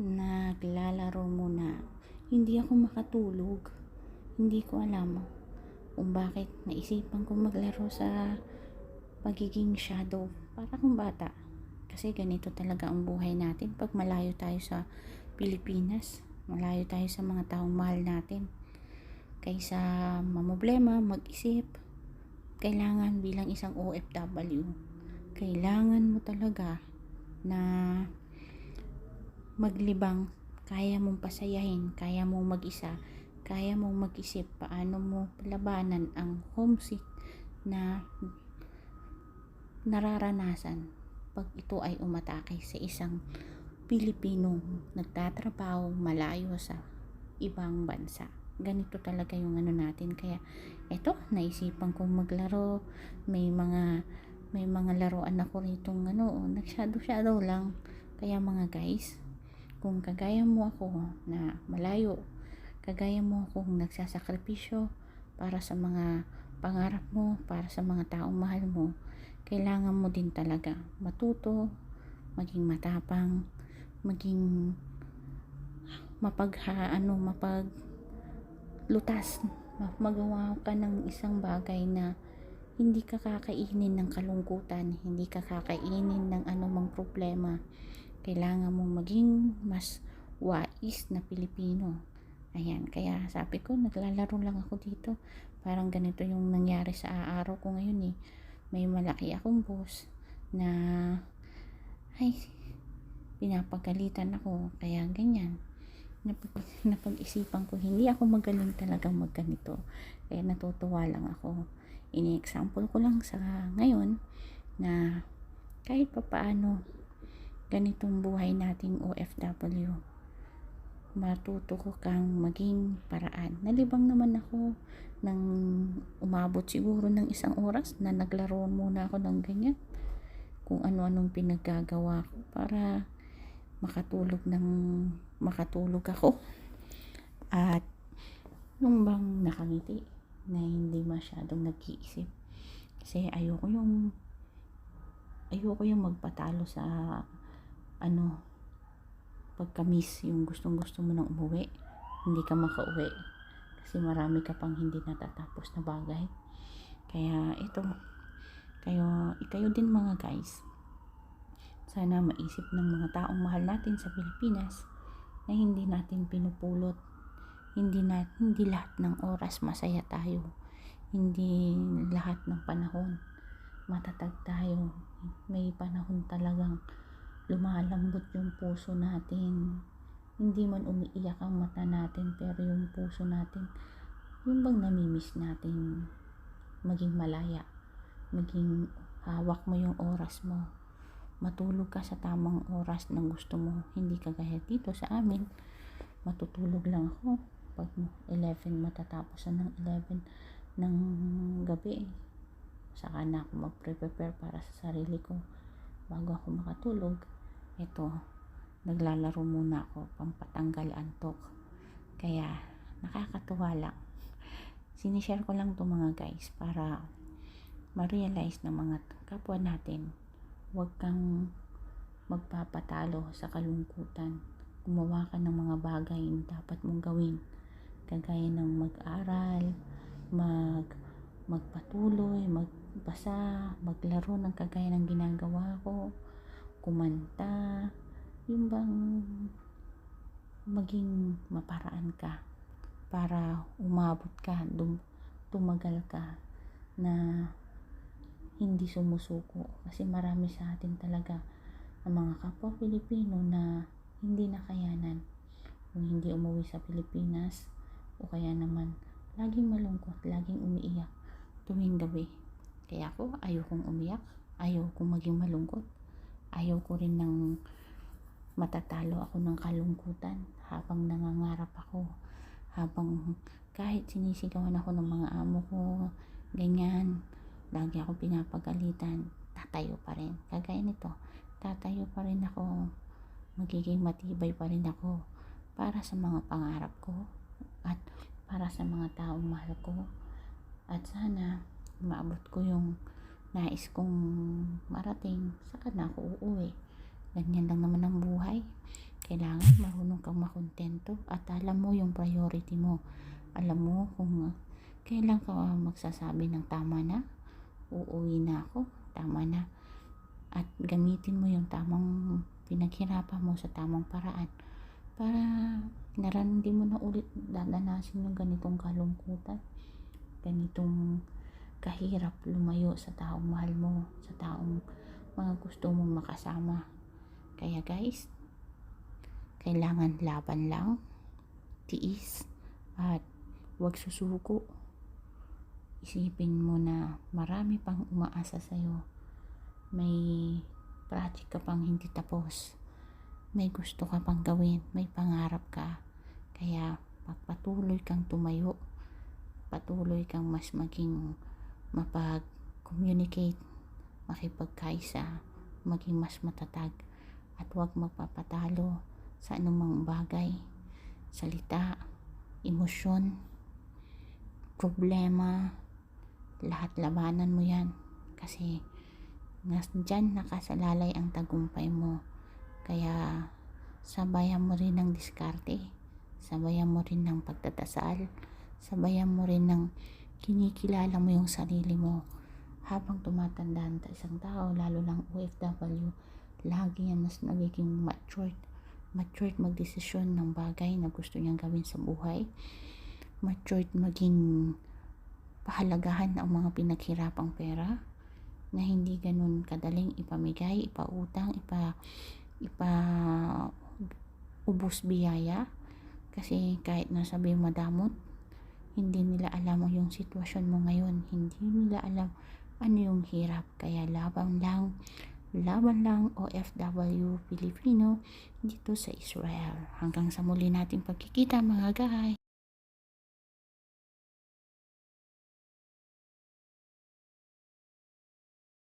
Naglalaro muna. Hindi ako makatulog. Hindi ko alam kung bakit naisipan ko maglaro sa pagiging shadow. Para kung bata. Kasi ganito talaga ang buhay natin pag malayo tayo sa Pilipinas. Malayo tayo sa mga taong mahal natin. Kaysa mamoblema, mag-isip. Kailangan bilang isang OFW. Kailangan mo talaga na maglibang, kaya mong pasayahin, kaya mong mag-isa, kaya mong mag-isip paano mo labanan ang homesick na nararanasan pag ito ay umatake sa isang Pilipinong nagtatrabaho malayo sa ibang bansa. Ganito talaga yung ano natin. Kaya, eto, naisipan kong maglaro. May mga may mga laruan ako ritong ano, nag-shadow-shadow lang. Kaya mga guys, kung kagaya mo ako na malayo, kagaya mo akong nagsasakripisyo para sa mga pangarap mo, para sa mga taong mahal mo, kailangan mo din talaga matuto, maging matapang, maging mapagha, ano, mapag lutas, magawa ka ng isang bagay na hindi ka kakainin ng kalungkutan, hindi ka kakainin ng anumang problema. Kailangan mong maging mas wais na Pilipino. Ayan, kaya sabi ko, naglalaro lang ako dito. Parang ganito yung nangyari sa araw ko ngayon eh. May malaki akong boss na ay, pinapagalitan ako. Kaya ganyan. Napag, napag-isipan ko, hindi ako magaling talaga magganito. Kaya natutuwa lang ako ini-example ko lang sa ngayon na kahit pa paano ganitong buhay nating OFW matuto ko kang maging paraan. Nalibang naman ako ng umabot siguro ng isang oras na naglaro muna ako ng ganyan. Kung ano-anong pinaggagawa ko para makatulog ng makatulog ako. At nung bang nakangiti, na hindi masyadong nag-iisip. Kasi ayoko yung ayoko yung magpatalo sa ano pagka-miss yung gustong gusto mo nang umuwi hindi ka makauwi. Kasi marami ka pang hindi natatapos na bagay. Kaya ito kayo, kayo din mga guys. Sana maisip ng mga taong mahal natin sa Pilipinas na hindi natin pinupulot. Hindi na hindi lahat ng oras masaya tayo. Hindi lahat ng panahon matatag tayo. May panahon talagang lumalambot yung puso natin. Hindi man umiiyak ang mata natin pero yung puso natin yung bang namimiss natin? Maging malaya maging hawak mo yung oras mo. Matulog ka sa tamang oras ng gusto mo. Hindi kagaya dito sa amin. Matutulog lang ako pag 11 matatapos na ng 11 ng gabi. Saka na ako magpre-prepare para sa sarili ko bago ako makatulog ito naglalaro muna ako pampatanggal antok. Kaya nakakatuwa lang. Sinishare ko lang to mga guys para ma-realize ng mga kapwa natin huwag kang magpapatalo sa kalungkutan. Gumawa ka ng mga bagay na dapat mong gawin. Kagaya ng mag-aral, mag magpatuloy, magbasa, maglaro ng kagaya ng ginagawa ko, kumanta, yung bang maging maparaan ka para umabot ka, dum, tumagal ka na hindi sumusuko? Kasi marami sa atin talaga ang mga kapwa Pilipino na hindi nakayanan. Kung hindi umuwi sa Pilipinas o kaya naman laging malungkot, laging umiiyak tuwing gabi. Kaya ako, ayokong umiyak, ayokong maging malungkot, ayaw ko rin ng matatalo ako ng kalungkutan habang nangangarap ako, habang kahit sinisigawan ako ng mga amo ko, ganyan, lagi ako pinapagalitan, tatayo pa rin. Kagaya nito, tatayo pa rin ako, magiging matibay pa rin ako para sa mga pangarap ko, at para sa mga taong mahal ko at sana maabot ko yung nais kong marating saka na ako uuwi. Ganyan lang naman ang buhay. Kailangan marunong kang makontento at alam mo yung priority mo. Alam mo kung uh, kailan ka magsasabi ng tama na uuwi na ako tama na. At gamitin mo yung tamang pinaghirapan mo sa tamang paraan para naran mo na ulit dadanasin yung ganitong kalungkutan ganitong kahirap lumayo sa taong mahal mo sa taong mga gusto mong makasama. Kaya guys kailangan laban lang tiis at huwag susuko. Isipin mo na marami pang umaasa sa'yo. May project ka pang hindi tapos. May gusto ka pang gawin may pangarap ka. Kaya pagpatuloy kang tumayo. Patuloy kang mas maging mapag-communicate makipagkaisa maging mas matatag at huwag magpapatalo sa anumang bagay. Salita emosyon problema lahat labanan mo yan. Kasi dyan nakasalalay ang tagumpay mo. Kaya sabayan mo rin ng diskarte sabayan mo rin ng pagtatasal sabayan mo rin ng kinikilala mo yung sarili mo habang tumatanda ang isang tao lalo lang OFW lagi yan mas nagiging matured matured magdesisyon ng bagay na gusto niyang gawin sa buhay. Matured maging pahalagahan ang mga pinaghirapang pera na hindi ganun kadaling ipamigay, ipautang, ipa ipa ubos biyaya. Kasi kahit nasabi madamot hindi nila alam yung sitwasyon mo ngayon. Hindi nila alam ano yung hirap. Kaya laban lang laban lang OFW Filipino dito sa Israel. Hanggang sa muli nating pagkikita mga guys